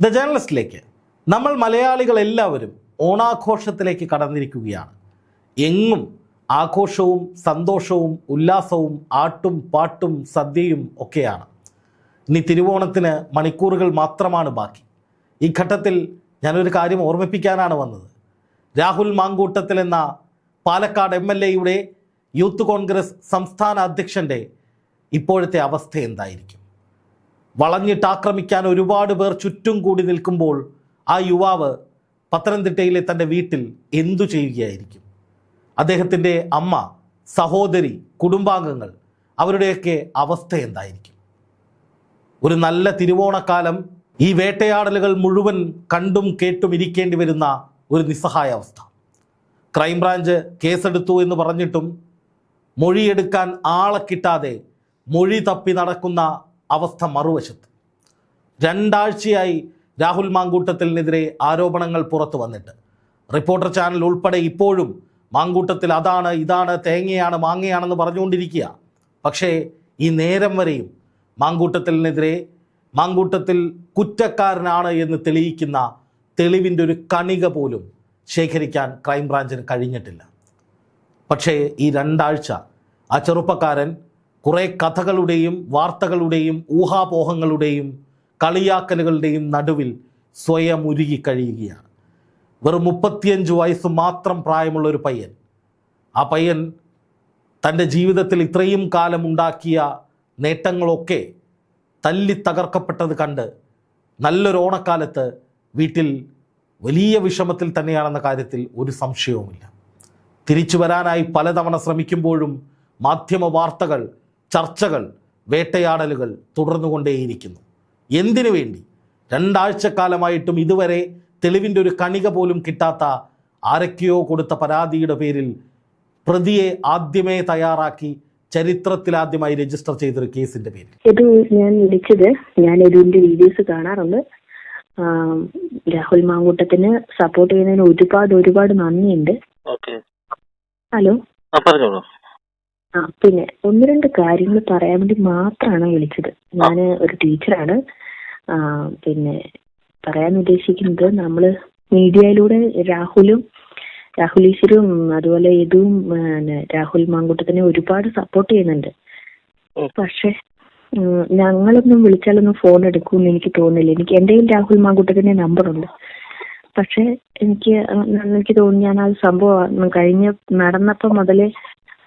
The ജേർണലിസ്റ്റിലേക്ക് നമ്മൾ മലയാളികൾ എല്ലാവരും ഓണാഘോഷത്തിലേക്ക് കടന്നിരിക്കുകയാണ്. എങ്ങും ആഘോഷവും സന്തോഷവും ഉല്ലാസവും ആട്ടും പാട്ടും സദ്യയും ഒക്കെയാണ്. ഇനി തിരുവോണത്തിന് മണിക്കൂറുകൾ മാത്രമാണ് ബാക്കി. ഈ ഘട്ടത്തിൽ ഞാനൊരു കാര്യം ഓർമ്മിപ്പിക്കാനാണ് വന്നത്. രാഹുൽ മാങ്കൂട്ടത്തിൽ എന്ന പാലക്കാട് എം എൽ എയുടെ യൂത്ത് കോൺഗ്രസ് സംസ്ഥാന അധ്യക്ഷന്റെ ഇപ്പോഴത്തെ അവസ്ഥ എന്തായിരിക്കും? വളഞ്ഞിട്ടാക്രമിക്കാൻ ഒരുപാട് പേർ ചുറ്റും കൂടി നിൽക്കുമ്പോൾ ആ യുവാവ് പത്തനംതിട്ടയിലെ തന്റെ വീട്ടിൽ എന്തു ചെയ്യുകയായിരിക്കും? അദ്ദേഹത്തിന്റെ അമ്മ സഹോദരി കുടുംബാംഗങ്ങൾ അവരുടെയൊക്കെ അവസ്ഥ എന്തായിരിക്കും? ഒരു നല്ല തിരുവോണക്കാലം ഈ വേട്ടയാടലുകൾ മുഴുവൻ കണ്ടും കേട്ടും ഇരിക്കേണ്ടി വരുന്ന ഒരു നിസ്സഹായ അവസ്ഥ. ക്രൈംബ്രാഞ്ച് കേസെടുത്തു എന്ന് പറഞ്ഞിട്ടും മൊഴിയെടുക്കാൻ ആളെ കിട്ടാതെ മൊഴി തപ്പി നടക്കുന്ന അവസ്ഥ മറുവശത്ത്. രണ്ടാഴ്ചയായി രാഹുൽ മാങ്കൂട്ടത്തിനെതിരെ ആരോപണങ്ങൾ പുറത്തു വന്നിട്ട്. റിപ്പോർട്ടർ ചാനൽ ഉൾപ്പെടെ ഇപ്പോഴും മാങ്കൂട്ടത്തിൽ അതാണ് ഇതാണ് തേങ്ങയാണ് മാങ്ങയാണെന്ന് പറഞ്ഞുകൊണ്ടിരിക്കുക. പക്ഷേ ഈ നേരം വരെയും മാങ്കൂട്ടത്തിനെതിരെ മാങ്കൂട്ടത്തിൽ കുറ്റക്കാരനാണ് എന്ന് തെളിയിക്കുന്ന തെളിവിന്റെ ഒരു കണിക പോലും ശേഖരിക്കാൻ ക്രൈംബ്രാഞ്ചിന് കഴിഞ്ഞിട്ടില്ല. പക്ഷേ ഈ രണ്ടാഴ്ച ആ ചെറുപ്പക്കാരൻ കുറേ കഥകളുടെയും വാർത്തകളുടെയും ഊഹാപോഹങ്ങളുടെയും കളിയാക്കലുകളുടെയും നടുവിൽ സ്വയം ഉരുകി കഴിയുകയാണ്. വെറും മുപ്പത്തിയഞ്ച് വയസ്സ് മാത്രം പ്രായമുള്ള ഒരു പയ്യൻ. ആ പയ്യൻ തന്റെ ജീവിതത്തിൽ ഇത്രയും കാലം ഉണ്ടാക്കിയ നേട്ടങ്ങളൊക്കെ തല്ലി തകർക്കപ്പെട്ടത് കണ്ട് നല്ലൊരു ഓണക്കാലത്ത് വീട്ടിൽ വലിയ വിഷമത്തിൽ തന്നെയാണെന്ന കാര്യത്തിൽ ഒരു സംശയവുമില്ല. തിരിച്ചു വരാനായി പലതവണ ശ്രമിക്കുമ്പോഴും മാധ്യമ വാർത്തകൾ ചർച്ചകൾ വേട്ടയാടലുകൾ തുടർന്നുകൊണ്ടേയിരിക്കുന്നു. എന്തിനു വേണ്ടി? രണ്ടാഴ്ചക്കാലമായിട്ടും ഇതുവരെ തെളിവിന്റെ ഒരു കണിക പോലും കിട്ടാത്ത ആരൊക്കെയോ കൊടുത്ത പരാതിയുടെ പേരിൽ പ്രതിയെ ആദ്യമേ തയ്യാറാക്കി ചരിത്രത്തിലാദ്യമായി രജിസ്റ്റർ ചെയ്തൊരു കേസിന്റെ പേരിൽ. ഇത് ഞാൻ വിളിച്ചത് ഞാൻ ഇതിന്റെ വീഡിയോസ് കാണാറുണ്ട്. രാഹുൽ മാങ്കൂട്ടത്തിന് സപ്പോർട്ട് ചെയ്യുന്നതിന് ഒരുപാട് ഒരുപാട് നന്ദിയുണ്ട്. ഓക്കെ. ഹലോ. പറഞ്ഞോളൂ. ആ പിന്നെ ഒന്ന് രണ്ട് കാര്യങ്ങൾ പറയാൻ വേണ്ടി മാത്രമാണ് വിളിച്ചത്. ഞാൻ ഒരു ടീച്ചറാണ്. ആ, പിന്നെ പറയാൻ ഉദ്ദേശിക്കുന്നത് നമ്മൾ മീഡിയയിലൂടെ രാഹുലും രാഹുൽ ഈശ്വരും അതുപോലെ ഇതും പിന്നെ രാഹുൽ മാങ്കൂട്ടത്തിനെ ഒരുപാട് സപ്പോർട്ട് ചെയ്യുന്നുണ്ട്. പക്ഷെ ഞങ്ങളൊന്നും വിളിച്ചാലൊന്നും ഫോൺ എടുക്കുമെന്ന് എനിക്ക് തോന്നുന്നില്ല. എനിക്ക് എന്റെ കയ്യിൽ രാഹുൽ മാങ്കൂട്ടത്തിന്റെ നമ്പറുണ്ട് പക്ഷെ എനിക്ക് എനിക്ക് തോന്നി ഞാൻ ആ സംഭവം കഴിഞ്ഞ നടന്നപ്പോ മുതലേ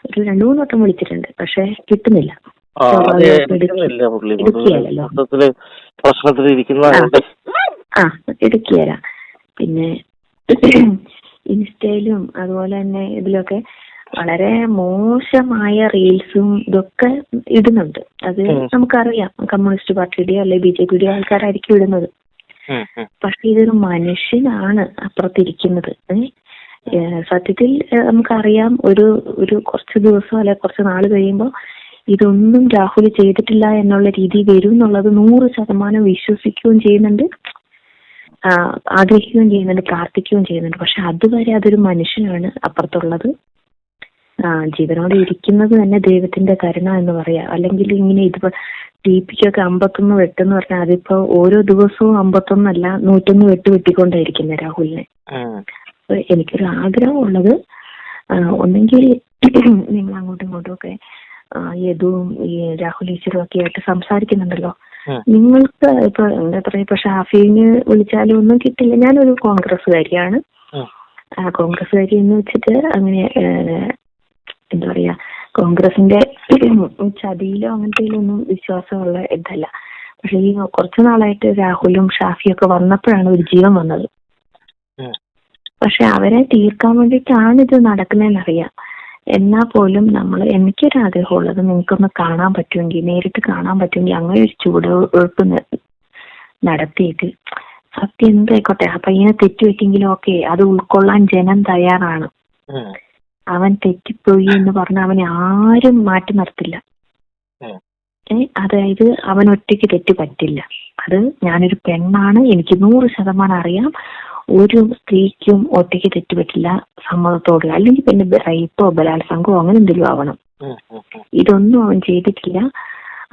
ഒരു രണ്ടു മൂന്ന് വട്ടം വിളിച്ചിട്ടുണ്ട്. പക്ഷെ കിട്ടുന്നില്ല. ഇരിക്കുന്നതുകൊണ്ട് ആ. എടുക്കുകയല്ല പിന്നെ ഇൻസ്റ്റയിലും അതുപോലെ തന്നെ ഇതിലൊക്കെ വളരെ മോശമായ റീൽസും ഇതൊക്കെ ഇടുന്നുണ്ട്. അത് നമുക്കറിയാം. കമ്മ്യൂണിസ്റ്റ് പാർട്ടിയുടെയോ അല്ലെ ബി ജെ പിയുടെയോ ആൾക്കാരായിരിക്കും ഇടുന്നത്. പക്ഷെ ഇതൊരു മനുഷ്യനാണ് അപ്പുറത്തിരിക്കുന്നത്. ഏ? സത്യത്തിൽ നമുക്കറിയാം ഒരു ഒരു കുറച്ച് ദിവസം അല്ലെ കുറച്ച് നാൾ കഴിയുമ്പോൾ ഇതൊന്നും രാഹുൽ ചെയ്തിട്ടില്ല എന്നുള്ള രീതി വരും എന്നുള്ളത് നൂറ് ശതമാനം വിശ്വസിക്കുകയും ചെയ്യുന്നുണ്ട്. ആഗ്രഹിക്കുകയും ചെയ്യുന്നുണ്ട് പ്രാർത്ഥിക്കുകയും ചെയ്യുന്നുണ്ട്. പക്ഷെ അതുവരെ അതൊരു മനുഷ്യനാണ് അപ്പുറത്തുള്ളത്. ജീവനോടെ ഇരിക്കുന്നത് തന്നെ ദൈവത്തിന്റെ കരുണ എന്ന് പറയാം. അല്ലെങ്കിൽ ഇങ്ങനെ ഇതിപ്പോ ടി പിക്കൊക്കെ അമ്പത്തൊന്ന് വെട്ടെന്ന് പറഞ്ഞാൽ അതിപ്പോ ഓരോ ദിവസവും അമ്പത്തൊന്നല്ല നൂറ്റൊന്ന് വെട്ട് വെട്ടിക്കൊണ്ടായിരിക്കുന്നത് രാഹുലിനെ. എനിക്കൊരു ആഗ്രഹം ഉള്ളത് ആ, ഒന്നെങ്കിൽ നിങ്ങൾ അങ്ങോട്ടും ഇങ്ങോട്ടും ഒക്കെ യദുവും ഈ രാഹുൽ ഈശ്വരും ഒക്കെ ആയിട്ട് സംസാരിക്കുന്നുണ്ടല്ലോ. നിങ്ങൾക്ക് ഇപ്പൊ എന്താ പറയാ ഇപ്പൊ ഷാഫിന് വിളിച്ചാലും ഒന്നും കിട്ടില്ല. ഞാനൊരു കോൺഗ്രസ്സുകാരിയാണ്. കോൺഗ്രസ്സുകാരി എന്ന് വെച്ചിട്ട് അങ്ങനെ എന്താ പറയാ കോൺഗ്രസിന്റെ ചതിയിലോ അങ്ങനത്തേലൊന്നും വിശ്വാസമുള്ള ഇതല്ല. പക്ഷെ ഈ കുറച്ചു നാളായിട്ട് രാഹുലും ഷാഫിയും ഒക്കെ വന്നപ്പോഴാണ് ഒരു ജീവൻ വന്നത്. പക്ഷെ അവരെ തീർക്കാൻ വേണ്ടിയിട്ടാണ് ഇത് നടക്കുന്നതെന്നറിയാം. എന്നാ പോലും നമ്മൾ എനിക്കൊരാഗ്രഹമുള്ളത് നിങ്ങൾക്കൊന്ന് കാണാൻ പറ്റുമെങ്കിൽ നേരിട്ട് കാണാൻ പറ്റുമെങ്കിൽ അങ്ങനെ ഒരു ചുവടുവെപ്പ് നടത്തിയിട്ട് സത്യം എന്തായിക്കോട്ടെ ആ പയ്യനെ തെറ്റുപറ്റിയെങ്കിലും ഓക്കെ അത് ഉൾക്കൊള്ളാൻ ജനം തയ്യാറാണ്. അവൻ തെറ്റിപ്പോയി എന്ന് പറഞ്ഞ അവനെ ആരും മാറ്റി നിർത്തില്ല. അതായത് അവൻ ഒറ്റയ്ക്ക് തെറ്റ് പറ്റില്ല. അത് ഞാനൊരു പെണ്ണാണ് എനിക്ക് നൂറ് ശതമാനം അറിയാം. ഒരു സ്ത്രീക്കും ഒറ്റയ്ക്ക് തെറ്റുപറ്റില്ല സമ്മതത്തോട്. അല്ലെങ്കിൽ പിന്നെ റേപ്പോ ബലാത്സംഗമോ അങ്ങനെ എന്തെങ്കിലും ആവണം. ഇതൊന്നും അവൻ ചെയ്തിട്ടില്ല.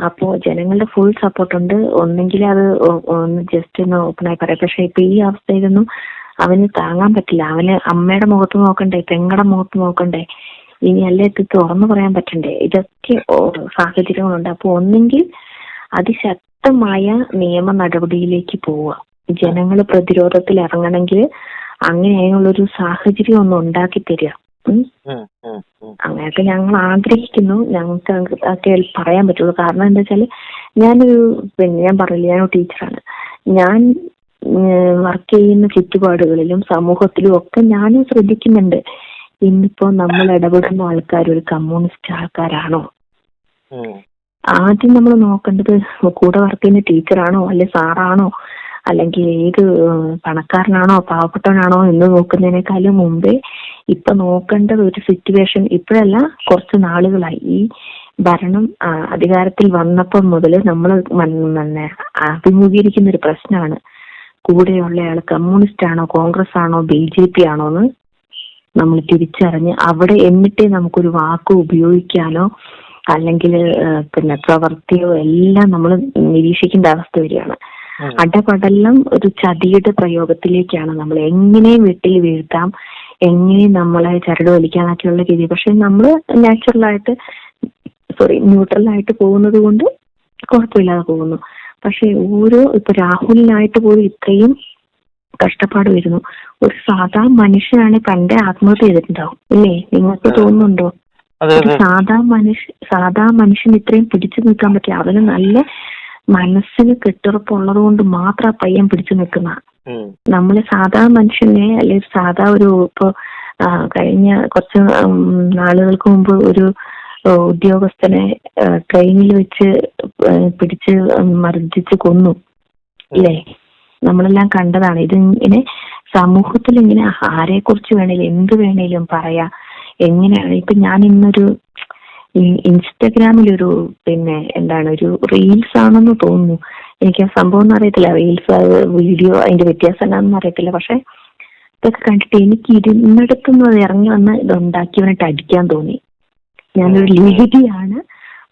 അപ്പോ ജനങ്ങളുടെ ഫുൾ സപ്പോർട്ട് ഉണ്ട്. ഒന്നെങ്കിൽ അത് ഒന്ന് ജസ്റ്റ് ഒന്ന് ഓപ്പൺ ആയി പറയാം. പക്ഷെ ഇപ്പൊ ഈ അവസ്ഥയിലൊന്നും അവന് താങ്ങാൻ പറ്റില്ല. അവന് അമ്മയുടെ മുഖത്ത് നോക്കണ്ടേ പെങ്ങളുടെ മുഖത്ത് നോക്കണ്ടേ. ഇനി അല്ലേ ഇത് തുറന്നു പറയാൻ പറ്റണ്ടേ? ഇതൊക്കെ സാഹചര്യങ്ങളുണ്ട്. അപ്പൊ ഒന്നെങ്കിൽ അതിശക്തമായ നിയമ നടപടിയിലേക്ക് പോവുക. ജനങ്ങൾ പ്രതിരോധത്തിൽ ഇറങ്ങണമെങ്കിൽ അങ്ങനെയുള്ളൊരു സാഹചര്യം ഒന്ന് ഉണ്ടാക്കി തരിക. അങ്ങനെയൊക്കെ ഞങ്ങൾ ആഗ്രഹിക്കുന്നു. ഞങ്ങൾക്ക് ഒക്കെ പറയാൻ പറ്റുള്ളൂ. കാരണം എന്താ വെച്ചാൽ ഞാനൊരു പിന്നെ ഞാൻ പറയില്ല ഞാനൊരു ടീച്ചറാണ്. ഞാൻ വർക്ക് ചെയ്യുന്ന ചുറ്റുപാടുകളിലും സമൂഹത്തിലും ഒക്കെ ഞാനും ശ്രദ്ധിക്കുന്നുണ്ട്. ഇന്നിപ്പോ നമ്മൾ ഇടപെടുന്ന ആൾക്കാർ ഒരു കമ്മ്യൂണിസ്റ്റ് ആൾക്കാരാണോ. ആദ്യം നമ്മൾ നോക്കേണ്ടത് കൂടെ വർക്ക് ചെയ്യുന്ന ടീച്ചറാണോ? അല്ലെ സാറാണോ? അല്ലെങ്കിൽ ഏത് പണക്കാരനാണോ പാവപ്പെട്ടവനാണോ എന്ന് നോക്കുന്നതിനേക്കാളും മുമ്പേ ഇപ്പൊ നോക്കേണ്ടത് ഒരു സിറ്റുവേഷൻ ഇപ്പോഴല്ല കുറച്ച് നാളുകളായി ഈ ഭരണം അധികാരത്തിൽ വന്നപ്പോൾ മുതൽ നമ്മൾ അഭിമുഖീകരിക്കുന്ന ഒരു പ്രശ്നമാണ് കൂടെയുള്ള ആൾ കമ്മ്യൂണിസ്റ്റ് ആണോ കോൺഗ്രസ് ആണോ ബി ജെ പി ആണോ എന്ന് നമ്മൾ തിരിച്ചറിഞ്ഞ് അവിടെ എന്നിട്ടേ നമുക്കൊരു വാക്ക് ഉപയോഗിക്കാനോ അല്ലെങ്കിൽ പിന്നെ പ്രവൃത്തിയോ എല്ലാം നമ്മൾ നിരീക്ഷിക്കേണ്ട അവസ്ഥ വരികയാണ്. അടപടലം ഒരു ചതിയുടെ പ്രയോഗത്തിലേക്കാണ് നമ്മൾ എങ്ങനെ വീട്ടിൽ വീഴ്ത്താം എങ്ങനെ നമ്മളെ ചരട് വലിക്കാനൊക്കെയുള്ള രീതി. പക്ഷെ നമ്മൾ നാച്ചുറലായിട്ട് സോറി ന്യൂട്രലായിട്ട് പോകുന്നത് കൊണ്ട് കുഴപ്പമില്ലാതെ പോകുന്നു. പക്ഷെ ഓരോ ഇപ്പൊ രാഹുലിനായിട്ട് പോലും ഇത്രയും കഷ്ടപ്പാട് വരുന്നു. ഒരു സാധാ മനുഷ്യനാണ് പണ്ട് ആത്മഹത്യ ചെയ്തിട്ടുണ്ടാവും ഇല്ലേ? നിങ്ങൾക്ക് തോന്നുന്നുണ്ടോ? സാധാ മനുഷ്യ സാധാ മനുഷ്യൻ ഇത്രയും പിടിച്ചു നിൽക്കാൻ പറ്റില്ല അവന് നല്ല മനസ്സിന് കെട്ടുറപ്പുള്ളത് കൊണ്ട് മാത്രം ആ പയ്യൻ പിടിച്ചു നിൽക്കുന്ന. നമ്മൾ സാധാ മനുഷ്യനെ അല്ലെങ്കിൽ സാധാ ഒരു ഇപ്പൊ കഴിഞ്ഞ കുറച്ച് നാളുകൾക്ക് മുമ്പ് ഒരു ഉദ്യോഗസ്ഥനെ ട്രെയിനിൽ വെച്ച് പിടിച്ച് മർദ്ദിച്ച് കൊന്നു. ഇല്ലേ നമ്മളെല്ലാം കണ്ടതാണ്. ഇത് ഇങ്ങനെ സമൂഹത്തിൽ ഇങ്ങനെ ആരെ കുറിച്ച് വേണേലും എന്ത് വേണേലും പറയാ. എങ്ങനെയാണ്? ഇപ്പൊ ഞാൻ ഇന്നൊരു ഇ- ഇൻസ്റ്റഗ്രാമിലൊരു പിന്നെ എന്താണ് ഒരു റീൽസ് ആണെന്ന് തോന്നുന്നു. എനിക്ക് ആ സംഭവം ഒന്നും അറിയത്തില്ല റീൽസ് വീഡിയോ അതിന്റെ വ്യത്യാസം എന്താണെന്ന് അറിയത്തില്ല. പക്ഷെ ഇതൊക്കെ കണ്ടിട്ട് എനിക്ക് ഇരുന്നിടത്തുനിന്ന് ഇറങ്ങി വന്ന് ഇത് ഉണ്ടാക്കിയവനായിട്ട് അടിക്കാൻ തോന്നി. ഞാനൊരു ലേഡിയാണ്.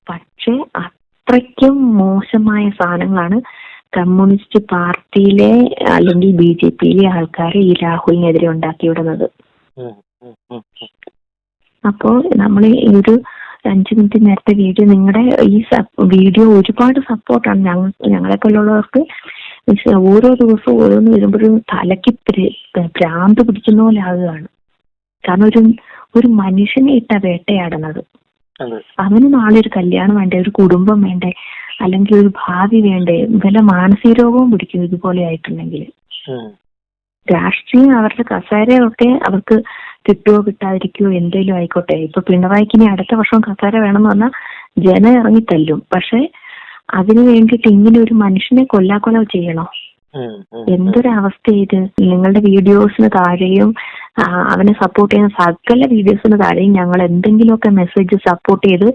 പക്ഷെ അത്രയ്ക്കും മോശമായ സാധനങ്ങളാണ് കമ്മ്യൂണിസ്റ്റ് പാർട്ടിയിലെ അല്ലെങ്കിൽ ബി ജെ പിയിലെ ആൾക്കാർ ഈ രാഹുലിനെതിരെ ഉണ്ടാക്കി വിടുന്നത്. അപ്പോ നമ്മൾ ഈ ഒരു അഞ്ചു മിനിറ്റ് നേരത്തെ വീഡിയോ നിങ്ങളുടെ ഈ വീഡിയോ ഒരുപാട് സപ്പോർട്ടാണ് ഞങ്ങൾ ഞങ്ങളെ പോലുള്ളവർക്ക് ഓരോ ദിവസവും ഓരോന്ന് വരുമ്പോഴും തലയ്ക്ക് ഭ്രാന്ത് പിടിക്കുന്ന പോലെ ആകുകയാണ് കാരണം ഒരു ഒരു മനുഷ്യനെ ഇട്ട വേട്ടയാടുന്നത്. അവന് നാളെ ഒരു കല്യാണം വേണ്ടേ ഒരു കുടുംബം വേണ്ടേ അല്ലെങ്കിൽ ഒരു ഭാവി വേണ്ടേ വല്ല മാനസിക രോഗവും പിടിക്കും ഇതുപോലെ ആയിട്ടുണ്ടെങ്കിൽ. രാഷ്ട്രീയം അവരുടെ കസേരയൊക്കെ അവർക്ക് കിട്ടുകയോ കിട്ടാതിരിക്കുകയോ എന്തേലും ആയിക്കോട്ടെ. ഇപ്പൊ പിണറായിക്ക് ഇനി അടുത്ത വർഷം കസേര വേണമെന്ന് പറഞ്ഞാൽ ജനം ഇറങ്ങി തല്ലും. പക്ഷെ അതിനു വേണ്ടിയിട്ട് ഇങ്ങനെ ഒരു മനുഷ്യനെ കൊല്ലാക്കൊല ചെയ്യണോ? എന്തൊരവസ്ഥ ഇത് നിങ്ങളുടെ വീഡിയോസിന് താഴെയും അവനെ സപ്പോർട്ട് ചെയ്യുന്ന സകല വീഡിയോസിന് താഴെയും ഞങ്ങൾ എന്തെങ്കിലുമൊക്കെ മെസ്സേജ് സപ്പോർട്ട് ചെയ്ത്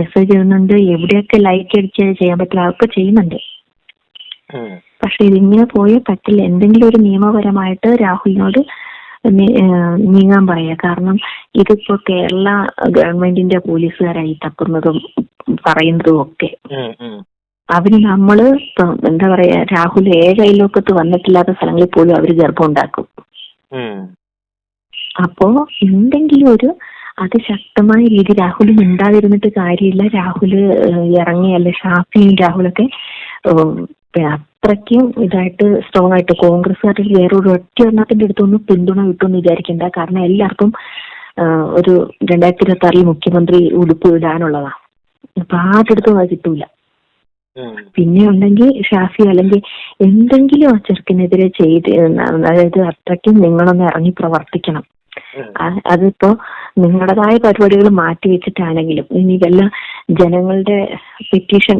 മെസ്സേജ് ചെയ്യുന്നുണ്ട് എവിടെയൊക്കെ ലൈക്ക് അടിച്ച് ചെയ്യാൻ പറ്റില്ല അതൊക്കെ ചെയ്യുന്നുണ്ട്. പക്ഷെ ഇതിങ്ങനെ പോയേ പറ്റില്ല. എന്തെങ്കിലും ഒരു നിയമപരമായിട്ട് രാഹുലിനോട് നീങ്ങാൻ പറയാ കാരണം ഇതിപ്പോ കേരള ഗവൺമെന്റിന്റെ പോലീസുകാരായി തപ്പുന്നതും പറയുന്നതും ഒക്കെ. അവർ നമ്മൾ എന്താ പറയാ രാഹുൽ അയൽവക്കത്ത് വന്നിട്ടില്ലാത്ത സ്ഥലങ്ങളിൽ പോലും അവർ ഗർഭം ഉണ്ടാക്കും. അപ്പോ എന്തെങ്കിലും ഒരു അതിശക്തമായ രീതി രാഹുൽ മിണ്ടാതിരുന്നിട്ട് കാര്യമില്ല രാഹുൽ ഇറങ്ങിയല്ലേ ഇറങ്ങി അല്ലെ ഷാഫിയും രാഹുലൊക്കെ അത്രയ്ക്കും ഇതായിട്ട് സ്ട്രോങ് ആയിട്ട് കോൺഗ്രസ്സുകാരിൽ വേറൊരു ഒറ്റ എണ്ണത്തിന്റെ അടുത്തൊന്നും പിന്തുണ കിട്ടുമെന്ന് വിചാരിക്കണ്ട. കാരണം എല്ലാവർക്കും ഒരു രണ്ടായിരത്തി ഇരുപത്തി ആറിൽ മുഖ്യമന്ത്രി ഉടുപ്പ് ഇടാനുള്ളതാ. അപ്പൊ ആരുടെ അടുത്തും അത് കിട്ടൂല. പിന്നെ ഉണ്ടെങ്കിൽ ഷാഫി അല്ലെങ്കിൽ എന്തെങ്കിലും ആ ചെറുക്കിനെതിരെ ചെയ്ത് അതായത് അത്രയ്ക്കും നിങ്ങളൊന്ന് ഇറങ്ങി പ്രവർത്തിക്കണം. അതിപ്പോ നിങ്ങളുടേതായ പരിപാടികൾ മാറ്റി വെച്ചിട്ടാണെങ്കിലും ഇനി വല്ല ജനങ്ങളുടെ പെറ്റീഷൻ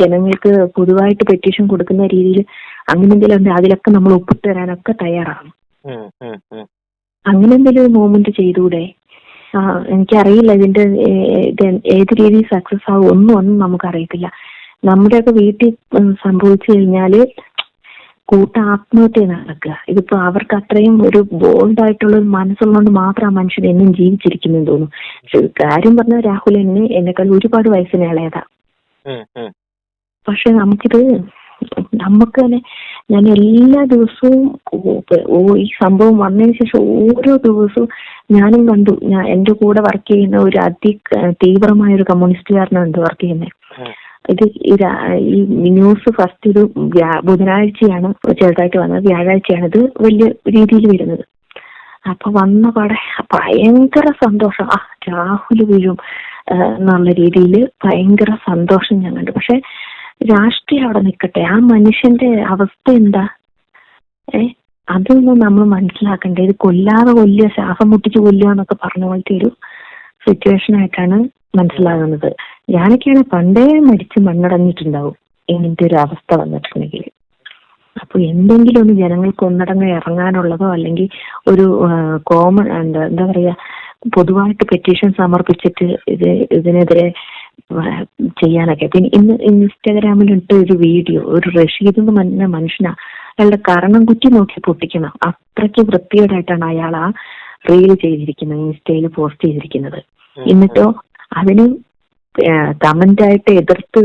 ജനങ്ങൾക്ക് പൊതുവായിട്ട് പെറ്റീഷൻ കൊടുക്കുന്ന രീതിയിൽ അങ്ങനെ എന്തെങ്കിലും അതിലൊക്കെ നമ്മൾ ഒപ്പിട്ട് തരാനൊക്കെ തയ്യാറാണ്. അങ്ങനെ എന്തെങ്കിലും ഒരു മൂവ്മെന്റ് ചെയ്തൂടെ? എനിക്കറിയില്ല ഇതിന്റെ ഏത് രീതിയിൽ സക്സസ് ആവും ഒന്നും ഒന്നും നമുക്കറിയത്തില്ല. നമ്മുടെയൊക്കെ വീട്ടിൽ സംഭവിച്ചു കഴിഞ്ഞാൽ കൂട്ട ആത്മഹത്യ നടക്കുക. ഇതിപ്പോ അവർക്ക് അത്രയും ഒരു ബോൾഡ് ആയിട്ടുള്ള ഒരു മനസ്സുള്ളതുകൊണ്ട് മാത്രം ആ മനുഷ്യൻ എന്നും ജീവിച്ചിരിക്കുന്നെന്ന് തോന്നുന്നു. കാര്യം പറഞ്ഞ രാഹുൽ എന്നെ എന്നെക്കാൾ ഒരുപാട് വയസ്സിന് ഇളയതാ. പക്ഷെ നമുക്കിത് നമുക്ക് തന്നെ ഞാൻ എല്ലാ ദിവസവും ഈ സംഭവം വന്നതിന് ശേഷം ഓരോ ദിവസവും ഞാനും കണ്ടു. ഞാൻ എന്റെ കൂടെ വർക്ക് ചെയ്യുന്ന ഒരു അതി തീവ്രമായ ഒരു കമ്മ്യൂണിസ്റ്റുകാരനുണ്ട് വർക്ക് ചെയ്യുന്നത്. ഇത് ഈ ന്യൂസ് ഫസ്റ്റ് ഒരു ബുധനാഴ്ചയാണ് ചെറുതായിട്ട് വന്നത്. വ്യാഴാഴ്ചയാണ് ഇത് വലിയ രീതിയിൽ വരുന്നത്. അപ്പൊ വന്ന പാടെ ഭയങ്കര സന്തോഷം. ആ രാഹുൽ വീഴും എന്നുള്ള രീതിയിൽ ഭയങ്കര സന്തോഷം ഞാൻ കണ്ടു. പക്ഷെ രാഷ്ട്രീയം അവിടെ നിൽക്കട്ടെ. ആ മനുഷ്യന്റെ അവസ്ഥ എന്താ? ഏ അതൊന്നും നമ്മൾ മനസ്സിലാക്കണ്ടേ. ഇത് കൊല്ലാതെ കൊല്ലുക ശ്വാസം മുട്ടിച്ച് കൊല്ലുക എന്നൊക്കെ പറഞ്ഞ പോലത്തെ ഒരു സിറ്റുവേഷൻ ആയിട്ടാണ് മനസ്സിലാകുന്നത്. ഞാനൊക്കെയാണ് പണ്ടേ മരിച്ച് മണ്ണടങ്ങിയിട്ടുണ്ടാവും ഇങ്ങനത്തെ ഒരു അവസ്ഥ വന്നിട്ടുണ്ടെങ്കിൽ. അപ്പൊ എന്തെങ്കിലും ഒന്ന് ജനങ്ങൾക്ക് ഒന്നടങ്ങ് ഇറങ്ങാനുള്ളതോ അല്ലെങ്കിൽ ഒരു കോമൺ എന്താ എന്താ പറയാ പൊതുവായിട്ട് പെറ്റീഷൻ സമർപ്പിച്ചിട്ട് ഇത് ഇതിനെതിരെ ചെയ്യാനൊക്കെ. പിന്നെ ഇന്ന് ഇൻസ്റ്റാഗ്രാമിൽ ഇട്ട ഒരു വീഡിയോ ഒരു റഷീദ് എന്ന് പറഞ്ഞ മനുഷ്യനാ അയാളുടെ കരണം കുറ്റി നോക്കി പൊട്ടിക്കണം അത്രയ്ക്ക് വൃത്തിയോടായിട്ടാണ് അയാൾ ആ റീൽ ചെയ്തിരിക്കുന്നത് ഇൻസ്റ്റയിൽ പോസ്റ്റ് ചെയ്തിരിക്കുന്നത്. എന്നിട്ടോ അതിന് കമന്റ് ആയിട്ട് എതിർത്ത്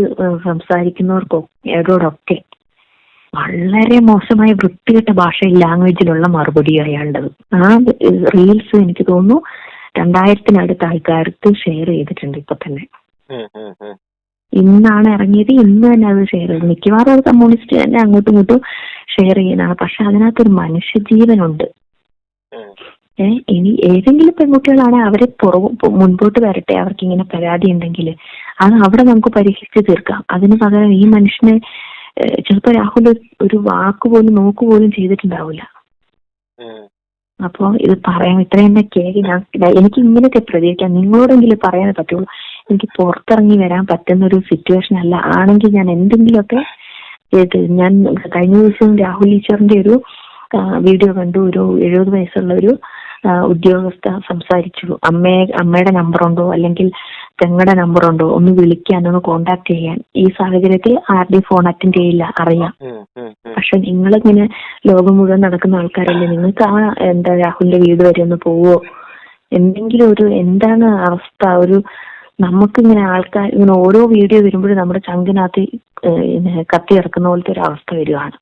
സംസാരിക്കുന്നവർക്കൊക്കെ വളരെ മോശമായ വൃത്തികെട്ട ഭാഷയിൽ ലാംഗ്വേജിലുള്ള മറുപടി അയാളുടേത്. ആ റീൽസ് എനിക്ക് തോന്നുന്നു രണ്ടായിരത്തിനടുത്ത് ആൾക്കാർക്ക് ഷെയർ ചെയ്തിട്ടുണ്ട് ഇപ്പൊ തന്നെ. ഇന്നാണ് ഇറങ്ങിയത് ഇന്ന് തന്നെ അത് ഷെയർ ചെയ്തത് മിക്കവാറും അത് കമ്മ്യൂണിസ്റ്റ് തന്നെ അങ്ങോട്ടും ഇങ്ങോട്ടും ഷെയർ ചെയ്യുന്നതാണ്. പക്ഷെ അതിനകത്തൊരു മനുഷ്യജീവനുണ്ട്. ഇനി ഏതെങ്കിലും പെൺകുട്ടികളാണ് അവരെ പുറകു മുൻപോട്ട് വരട്ടെ. അവർക്ക് ഇങ്ങനെ പരാതി ഉണ്ടെങ്കിൽ അത് അവിടെ നമുക്ക് പരിഹരിച്ച് തീർക്കാം. അതിന് പകരം ഈ മനുഷ്യനെ ചിലപ്പോ രാഹുൽ ഒരു- വാക്ക് പോലും നോക്ക് പോലും ചെയ്തിട്ടുണ്ടാവില്ല. അപ്പൊ ഇത് പറയാം ഇത്രയും കേൾക്കി ഞാൻ എനിക്ക് ഇങ്ങനെയൊക്കെ പ്രതികരിക്കാം നിങ്ങളോടെങ്കിലും പറയാനേ പറ്റുള്ളൂ. എനിക്ക് പുറത്തിറങ്ങി വരാൻ പറ്റുന്ന ഒരു സിറ്റുവേഷൻ അല്ല. ആണെങ്കിൽ ഞാൻ എന്തെങ്കിലുമൊക്കെ ഞാൻ കഴിഞ്ഞ ദിവസം രാഹുൽ ഈശ്വറിന്റെ ഒരു വീഡിയോ കണ്ടു. ഒരു എഴുപത് വയസ്സുള്ള ഒരു ഉദ്യോഗസ്ഥ സംസാരിച്ചു. അമ്മയെ അമ്മയുടെ നമ്പർ ഉണ്ടോ അല്ലെങ്കിൽ പെങ്ങളുടെ നമ്പർ ഉണ്ടോ ഒന്ന് വിളിക്കാൻ ഒന്ന് കോണ്ടാക്ട് ചെയ്യാൻ. ഈ സാഹചര്യത്തിൽ ആരുടെയും ഫോൺ അറ്റൻഡ് ചെയ്യില്ല അറിയാം. ഉം, നിങ്ങൾ ഇങ്ങനെ പക്ഷെ നിങ്ങളിങ്ങനെ ലോകം മുഴുവൻ നടക്കുന്ന ആൾക്കാരല്ലേ? നിങ്ങൾക്ക് ആ എന്താ രാഹുലിന്റെ വീട് വരെ ഒന്ന് പോവോ? എന്തെങ്കിലും ഒരു എന്താണ് അവസ്ഥ? ഒരു നമുക്ക് ഇങ്ങനെ ആൾക്കാർ ഇങ്ങനെ ഓരോ വീഡിയോ വരുമ്പോഴും നമ്മുടെ ചങ്കിനകത്ത് കത്തി ഇറക്കുന്ന പോലത്തെ ഒരു അവസ്ഥ വരികയാണ്